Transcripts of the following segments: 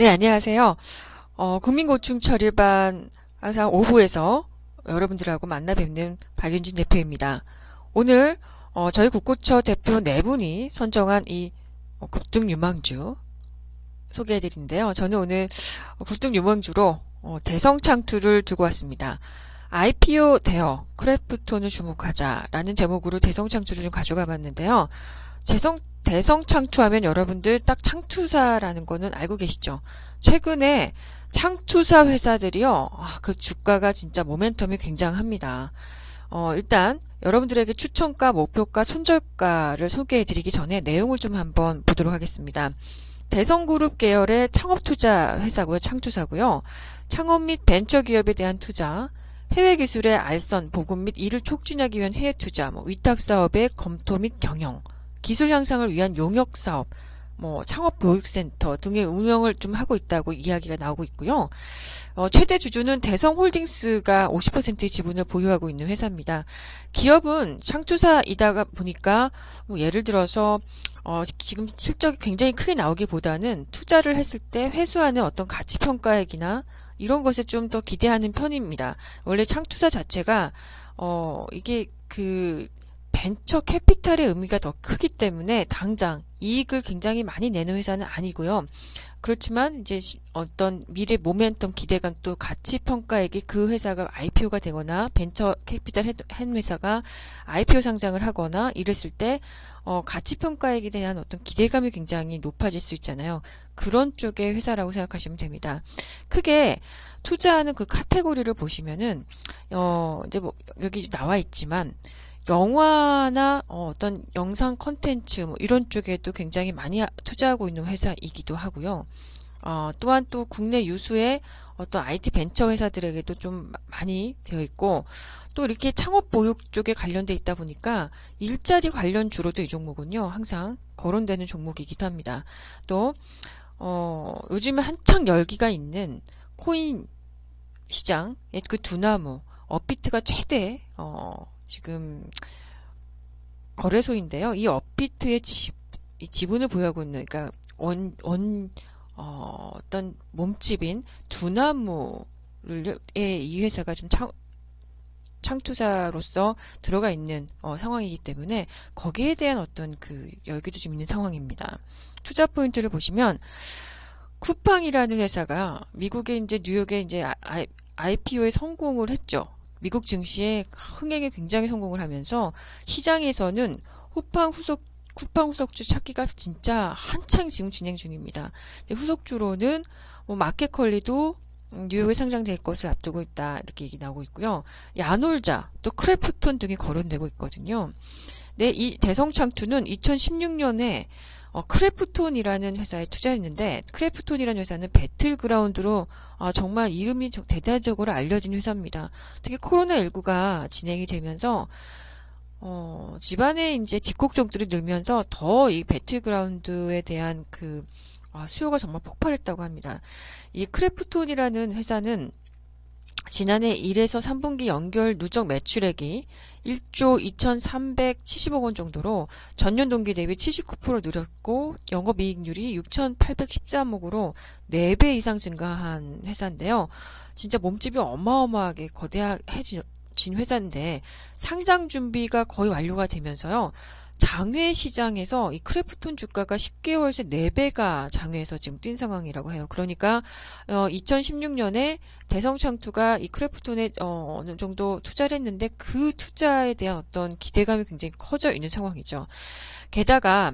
네, 안녕하세요. 어, 국민고충 처리반 항상 오후에서 여러분들하고 만나 뵙는 박윤진 대표입니다. 오늘 어, 저희 국고처 대표 네 분이 선정한 이 어, 굴뚝유망주 소개해드리는데요. 저는 오늘 굴뚝유망주로 어, 대성 창투를 두고 왔습니다. IPO 대어 크래프톤을 주목하자라는 제목으로 대성 창투를 좀 가져가 봤는데요. 대성, 대성 창투하면 여러분들 딱 창투사라는 거는 알고 계시죠? 최근에 창투사 회사들이요, 아, 그 주가가 진짜 모멘텀이 굉장합니다. 어, 일단 여러분들에게 추천가, 목표가, 손절가를 소개해 드리기 전에 내용을 좀 한번 보도록 하겠습니다. 대성그룹 계열의 창업투자 회사고요. 창투사고요. 창업 및 벤처 기업에 대한 투자, 해외 기술의 알선, 보급 및 이를 촉진하기 위한 해외 투자, 뭐 위탁 사업의 검토 및 경영, 기술 향상을 위한 용역 사업, 뭐 창업 교육센터 등의 운영을 좀 하고 있다고 이야기가 나오고 있고요. 어, 최대 주주는 대성홀딩스가 50%의 지분을 보유하고 있는 회사입니다. 기업은 창투사이다 보니까 뭐 예를 들어서 어, 지금 실적이 굉장히 크게 나오기보다는 투자를 했을 때 회수하는 어떤 가치 평가액이나 이런 것에 좀 더 기대하는 편입니다. 원래 창투사 자체가 어, 이게 그 벤처 캐피탈의 의미가 더 크기 때문에 당장 이익을 굉장히 많이 내는 회사는 아니고요. 그렇지만 이제 어떤 미래 모멘텀 기대감 또 가치 평가액이 그 회사가 IPO가 되거나 벤처 캐피탈 한 회사가 IPO 상장을 하거나 이랬을 때 어, 가치 평가액에 대한 어떤 기대감이 굉장히 높아질 수 있잖아요. 그런 쪽의 회사라고 생각하시면 됩니다. 크게 투자하는 그 카테고리를 보시면은 어, 이제 뭐 여기 나와 있지만 영화나 어, 떤 영상 컨텐츠 뭐 이런 쪽에도 굉장히 많이 투자하고 있는 회사이기도 하고요. 어, 또한 또 국내 유수의 어떤 IT 벤처 회사들에게도 좀 많이 되어 있고 또 이렇게 창업 보육 쪽에 관련돼 있다 보니까 일자리 관련 주로도 이 종목은요 항상 거론되는 종목이기도 합니다. 또 어, 요즘에 한창 열기가 있는 코인 시장 그 두나무 업비트가 최대 어, 지금 거래소인데요. 이 업비트의 지, 이 지분을 보유하고 있는 그러니까 원, 원 어, 어떤 몸집인 두나무의 이 회사가 좀 창, 창투사로서 들어가 있는 어, 상황이기 때문에 거기에 대한 어떤 그 열기도 좀 있는 상황입니다. 투자 포인트를 보시면 쿠팡이라는 회사가 미국의 이제 뉴욕에 이제 IPO에 성공을 했죠. 미국 증시에 흥행에 굉장히 성공을 하면서 시장에서는 후팡 후속 쿠팡 후속주 찾기가 진짜 한창 지금 진행 중입니다. 후속주로는 뭐 마켓컬리도 뉴욕에 상장될 것을 앞두고 있다 이렇게 얘기 나오고 있고요. 야놀자 또 크래프톤 등이 거론되고 있거든요. 네, 이 대성창투는 2016년에 어, 크래프톤이라는 회사에 투자했는데 크래프톤이라는 회사는 배틀그라운드로 아, 정말 이름이 대대적으로 알려진 회사입니다. 특히 코로나19가 진행이 되면서 어, 집안에 이제 집콕종들이 늘면서 더 이 배틀그라운드에 대한 그 아, 수요가 정말 폭발했다고 합니다. 이 크래프톤이라는 회사는 지난해 1에서 3분기 연결 누적 매출액이 1조 2,370억 원 정도로 전년 동기 대비 79% 늘었고 영업이익률이 6,813억으로 4배 이상 증가한 회사인데요. 진짜 몸집이 어마어마하게 거대해진 회사인데 상장 준비가 거의 완료가 되면서요. 장외 시장에서 이 크래프톤 주가가 10개월 새 4배가 장외에서 지금 뛴 상황이라고 해요. 그러니까 어, 2016년에 대성창투가 이 크래프톤에 어, 어느 정도 투자를 했는데 그 투자에 대한 어떤 기대감이 굉장히 커져 있는 상황이죠. 게다가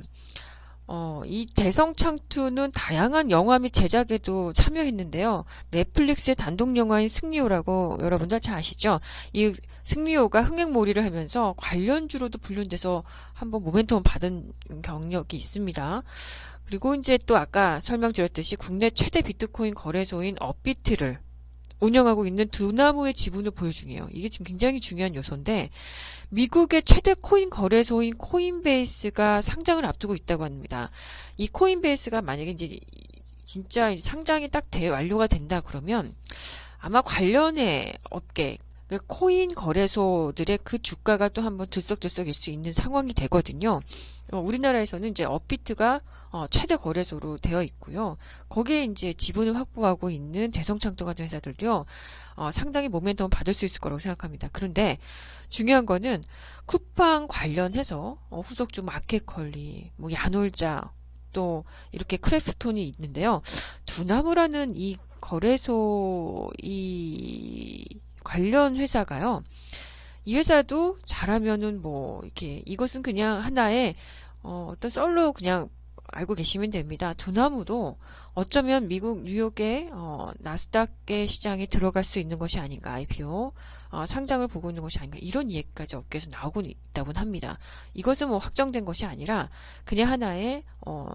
어, 이 대성창투는 다양한 영화 및 제작에도 참여했는데요. 넷플릭스의 단독 영화인 승리호라고 여러분들 잘 아시죠? 이 승리호가 흥행몰이를 하면서 관련주로도 분류돼서 한번 모멘텀 받은 경력이 있습니다. 그리고 이제 또 아까 설명드렸듯이 국내 최대 비트코인 거래소인 업비트를 운영하고 있는 두나무의 지분을 보유 중이에요. 이게 지금 굉장히 중요한 요소인데 미국의 최대 코인 거래소인 코인베이스가 상장을 앞두고 있다고 합니다. 이 코인베이스가 만약에 이제 진짜 상장이 딱 대, 완료가 된다 그러면 아마 관련의 업계 그 코인 거래소들의 그 주가가 또 한번 들썩들썩일 수 있는 상황이 되거든요. 어, 우리나라에서는 이제 업비트가 어, 최대 거래소로 되어 있고요. 거기에 이제 지분을 확보하고 있는 대성창도 같은 회사들도요, 어, 상당히 모멘텀을 받을 수 있을 거라고 생각합니다. 그런데 중요한 거는 쿠팡 관련해서 어, 후속주 마켓컬리, 뭐 야놀자, 또 이렇게 크래프톤이 있는데요. 두나무라는 이 거래소 이 관련 회사가요. 이 회사도 잘하면은 뭐 이렇게 이것은 그냥 하나의 어, 어떤 썰로 그냥 알고 계시면 됩니다. 두나무도 어쩌면 미국 뉴욕의 어, 나스닥의 시장에 들어갈 수 있는 것이 아닌가 IPO 어, 상장을 보고 있는 것이 아닌가 이런 얘기까지 업계에서 나오고 있다고 합니다. 이것은 뭐 확정된 것이 아니라 그냥 하나의 어, 어,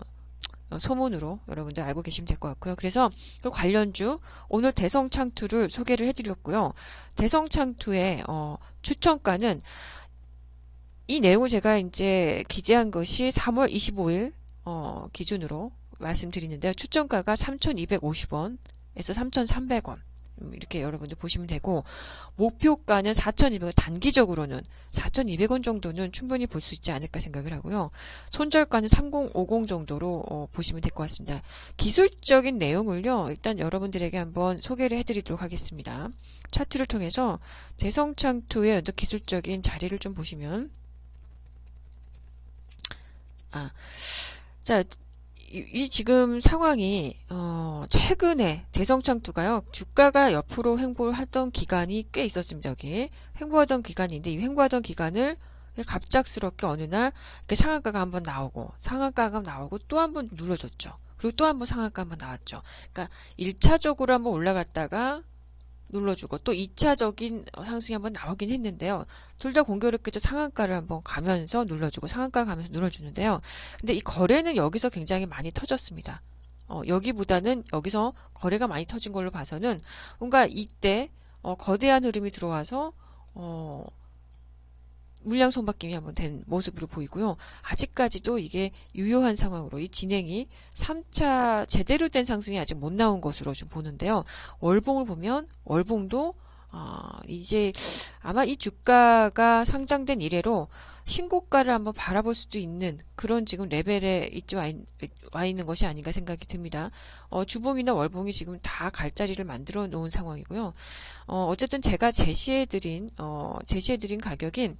소문으로 여러분들 알고 계시면 될 것 같고요. 그래서 그 관련주 오늘 대성창투를 소개를 해드렸고요. 대성창투의 어, 추천가는 이 내용을 제가 이제 기재한 것이 3월 25일 어, 기준으로 말씀드리는데요. 추천가가 3,250원에서 3,300원. 음, 이렇게 여러분들 보시면 되고 목표가는 4,200원 단기적으로는 4,200원 정도는 충분히 볼 수 있지 않을까 생각을 하고요. 손절가는 3050 정도로 어, 보시면 될 것 같습니다. 기술적인 내용을요. 일단 여러분들에게 한번 소개를 해드리도록 하겠습니다. 차트를 통해서 대성창투의 기술적인 자리를 좀 보시면 아, 자, 이, 이 지금 상황이 어, 최근에 대성창투가요 주가가 옆으로 횡보하던 기간이 꽤 있었습니다. 여기 횡보하던 기간인데 이 횡보하던 기간을 갑작스럽게 어느 날 이렇게 상한가가 한번 나오고 상한가가 나오고 또 한번 눌러줬죠. 그리고 또 한번 상한가 한번 나왔죠. 그러니까 1차적으로 한번 올라갔다가 눌러주고 또 2차적인 상승이 한번 나오긴 했는데요. 둘 다 공교롭게도 상한가를 한번 가면서 눌러주고 상한가를 가면서 눌러주는데요. 근데 이 거래는 여기서 굉장히 많이 터졌습니다. 어, 여기보다는 여기서 거래가 많이 터진 걸로 봐서는 뭔가 이때 어, 거대한 흐름이 들어와서 어, 물량 손바뀜이 한번 된 모습으로 보이고요. 아직까지도 이게 유효한 상황으로 이 진행이 3차 제대로 된 상승이 아직 못 나온 것으로 좀 보는데요. 월봉을 보면 월봉도 어, 이제 아마 이 주가가 상장된 이래로 신고가를 한번 바라볼 수도 있는 그런 지금 레벨에 있지 와, 있, 와 있는 것이 아닌가 생각이 듭니다. 어, 주봉이나 월봉이 지금 다 갈 자리를 만들어 놓은 상황이고요. 어, 어쨌든 제가 제시해드린 어, 제시해드린 가격인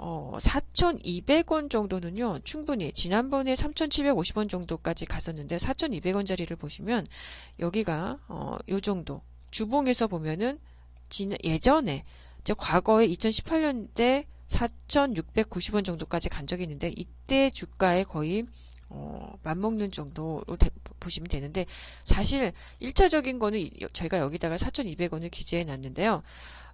어, 4,200원 정도는요, 충분히, 지난번에 3,750원 정도까지 갔었는데, 4,200원짜리를 보시면, 여기가, 어, 요 정도. 주봉에서 보면은, 진, 예전에, 저 과거에 2018년대 4,690원 정도까지 간 적이 있는데 이때 주가에 거의 어, 맞먹는 정도로 되, 보시면 되는데 사실 1차적인 거는 저희가 여기다가 4,200원을 기재해 놨는데요.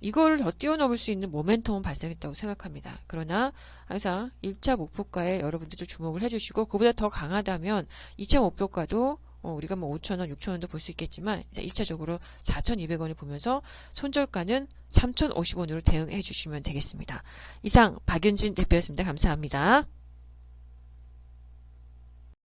이걸 더 뛰어넘을 수 있는 모멘텀은 발생했다고 생각합니다. 그러나 항상 1차 목표가에 여러분들도 주목을 해주시고 그보다 더 강하다면 2차 목표가도 어, 우리가 뭐 5천원, 6천원도 볼 수 있겠지만 이제 1차적으로 4,200원을 보면서 손절가는 3,050원으로 대응해 주시면 되겠습니다. 이상 박윤진 대표였습니다. 감사합니다.